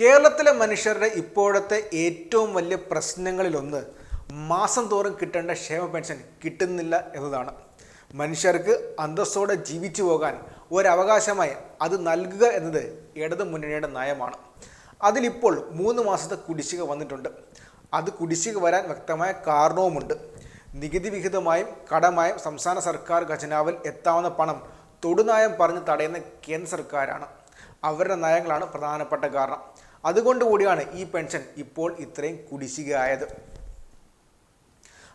കേരളത്തിലെ മനുഷ്യരുടെ ഇപ്പോഴത്തെ ഏറ്റവും വലിയ പ്രശ്നങ്ങളിലൊന്ന് മാസം തോറും കിട്ടേണ്ട ക്ഷേമ പെൻഷൻ കിട്ടുന്നില്ല എന്നതാണ്. മനുഷ്യർക്ക് അന്തസ്സോടെ ജീവിച്ചു പോകാൻ ഒരവകാശമായി അത് നൽകുക എന്നത് ഇടതു മുന്നണിയുടെ നയമാണ്. അതിലിപ്പോൾ മൂന്ന് മാസത്തെ കുടിശ്ശിക വന്നിട്ടുണ്ട്. അത് കുടിശ്ശിക വരാൻ വ്യക്തമായ കാരണവുമുണ്ട്. നികുതി വിഹിതമായും കടമായും സംസ്ഥാന സർക്കാർ ഖജനാവിൽ എത്താവുന്ന പണം തൊടുനായം പറഞ്ഞ് തടയുന്ന കേന്ദ്ര സർക്കാരാണ്. അവരുടെ നയങ്ങളാണ് പ്രധാനപ്പെട്ട കാരണം. അതുകൊണ്ട് കൂടിയാണ് ഈ പെൻഷൻ ഇപ്പോൾ ഇത്രയും കുടിശ്ശികയായത്.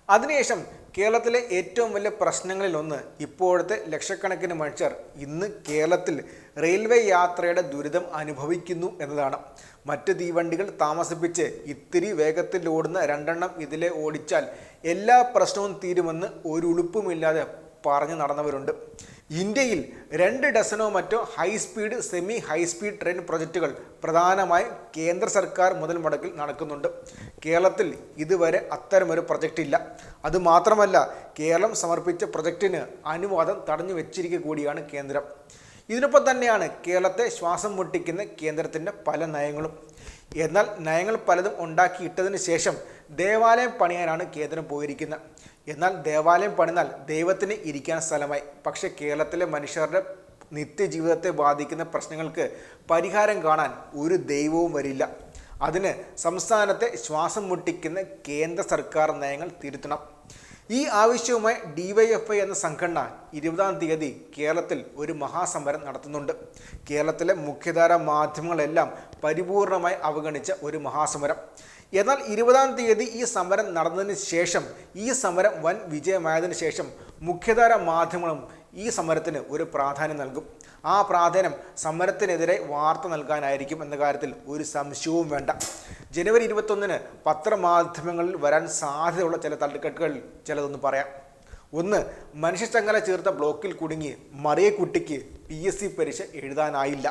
അതിനുശേഷം കേരളത്തിലെ ഏറ്റവും വലിയ പ്രശ്നങ്ങളിൽ ഒന്ന് ഇപ്പോഴത്തെ ലക്ഷക്കണക്കിന് മനുഷ്യർ ഇന്ന് കേരളത്തിൽ റെയിൽവേ യാത്രയുടെ ദുരിതം അനുഭവിക്കുന്നു എന്നതാണ്. മറ്റ് തീവണ്ടികൾ താമസിപ്പിച്ച് ഇത്തിരി വേഗത്തിൽ ഓടുന്ന രണ്ടെണ്ണം ഇതിലെ ഓടിച്ചാൽ എല്ലാ പ്രശ്നവും തീരുമെന്ന് ഒരു ഉളുപ്പുമില്ലാതെ പറഞ്ഞു നടന്നവരുണ്ട്. ഇന്ത്യയിൽ രണ്ട് ഡസനോ മറ്റോ high speed semi high speed train പ്രൊജക്റ്റുകൾ പ്രധാനമായും കേന്ദ്ര സർക്കാർ മുതൽ മുടക്കിൽ നടക്കുന്നുണ്ട്. കേരളത്തിൽ ഇതുവരെ അത്തരമൊരു പ്രൊജക്റ്റ് ഇല്ല. അതുമാത്രമല്ല കേരളം സമർപ്പിച്ച പ്രൊജക്റ്റിന് അനുവാദം തടഞ്ഞു വെച്ചിരിക്കുക കൂടിയാണ് കേന്ദ്രം. ഇതിനൊപ്പം തന്നെയാണ് കേരളത്തെ ശ്വാസം മുട്ടിക്കുന്ന കേന്ദ്രത്തിന്റെ പല നയങ്ങളും. എന്നാൽ നയങ്ങൾ പലതും ഉണ്ടാക്കിയിട്ടതിന് ശേഷം ദേവാലയം പണിയാനാണ് കേന്ദ്രം പോയിരിക്കുന്നത്. എന്നാൽ ദേവാലയം പണിതാൽ ദൈവത്തിന് ഇരിക്കാൻ സ്ഥലമായി. പക്ഷേ കേരളത്തിലെ മനുഷ്യരുടെ നിത്യജീവിതത്തെ ബാധിക്കുന്ന പ്രശ്നങ്ങൾക്ക് പരിഹാരം കാണാൻ ഒരു ദൈവവും വരില്ല. അതിന് സംസ്ഥാനത്തെ ശ്വാസം മുട്ടിക്കുന്ന കേന്ദ്ര സർക്കാർ നയങ്ങൾ തിരുത്തണം. ഈ ആവശ്യവുമായി ഡിവൈഎഫ്ഐ എന്ന സംഘടന ഇരുപതാം തീയതി കേരളത്തിൽ ഒരു മഹാസമരം നടത്തുന്നുണ്ട്. കേരളത്തിലെ മുഖ്യധാര മാധ്യമങ്ങളെല്ലാം പരിപൂർണമായി അവഗണിച്ച ഒരു മഹാസമരം. എന്നാൽ ഇരുപതാം തീയതി ഈ സമരം നടന്നതിന് ശേഷം ഈ സമരം വൻ വിജയമായതിനു ശേഷം മുഖ്യധാര മാധ്യമങ്ങളും ഈ സമരത്തിന് ഒരു പ്രാധാന്യം നൽകും. ആ പ്രാധാന്യം സമരത്തിനെതിരെ വാർത്ത നൽകാനായിരിക്കും എന്ന കാര്യത്തിൽ ഒരു സംശയവും വേണ്ട. ജനുവരി ഇരുപത്തൊന്നിന് പത്രമാധ്യമങ്ങളിൽ വരാൻ സാധ്യതയുള്ള ചില തള്ളിക്കെട്ടുകൾ ചിലതൊന്ന് പറയാം. ഒന്ന് മനുഷ്യച്ചങ്ങല ചേർത്ത ബ്ലോക്കിൽ കുടുങ്ങി മറിയക്കുട്ടിക്ക് പി എസ് സി പരീക്ഷ എഴുതാനായില്ല.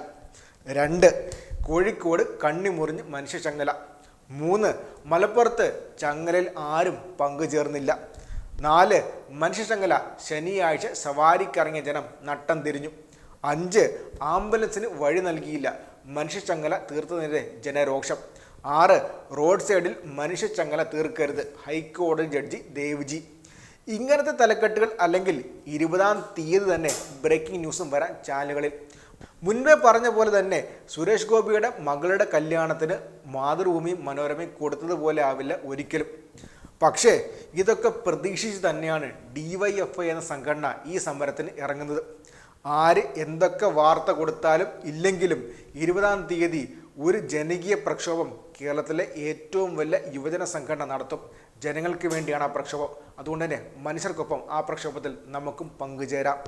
രണ്ട് കോഴിക്കോട് കണ്ണിമുറിഞ്ഞ് മനുഷ്യച്ചങ്ങല മൂന്ന് മലപ്പുറത്ത് ചങ്ങലയിൽ ആരും പങ്കുചേർന്നില്ല. നാല് മനുഷ്യശങ്കല ശനിയാഴ്ച സവാരിക്കിറങ്ങിയ ജനം നട്ടം തിരിഞ്ഞു. അഞ്ച് ആംബുലൻസിന് വഴി നൽകിയില്ല. മനുഷ്യശങ്കല തീർത്തതിനെതിരെ ജനരോഷം. ആറ് റോഡ് സൈഡിൽ മനുഷ്യശങ്കല തീർക്കരുത്. ഹൈക്കോടതി ജഡ്ജി ദേവ്ജി. ഇങ്ങനത്തെ തലക്കെട്ടുകൾ അല്ലെങ്കിൽ ഇരുപതാം തീയതി തന്നെ ബ്രേക്കിംഗ് ന്യൂസും വരാൻ ചാനലുകളിൽ. മുൻപേ പറഞ്ഞ പോലെ തന്നെ സുരേഷ് ഗോപിയുടെ മകളുടെ കല്യാണത്തിന് മാതൃഭൂമി മനോരമയും കൊടുത്തതുപോലെ ആവില്ല ഒരിക്കലും. പക്ഷേ ഇതൊക്കെ പ്രതീക്ഷിച്ച് തന്നെയാണ് ഡി വൈ എഫ് ഐ എന്ന സംഘടന ഈ സമരത്തിന് ഇറങ്ങുന്നത്. ആര് എന്തൊക്കെ വാർത്ത കൊടുത്താലും ഇല്ലെങ്കിലും ഇരുപതാം തീയതി ഒരു ജനകീയ പ്രക്ഷോഭം കേരളത്തിലെ ഏറ്റവും വലിയ യുവജന സംഘടന നടത്തും. ജനങ്ങൾക്ക് വേണ്ടിയാണ് ആ പ്രക്ഷോഭം. അതുകൊണ്ട് തന്നെ മനുഷ്യർക്കൊപ്പം ആ പ്രക്ഷോഭത്തിൽ നമുക്കും പങ്കുചേരാം.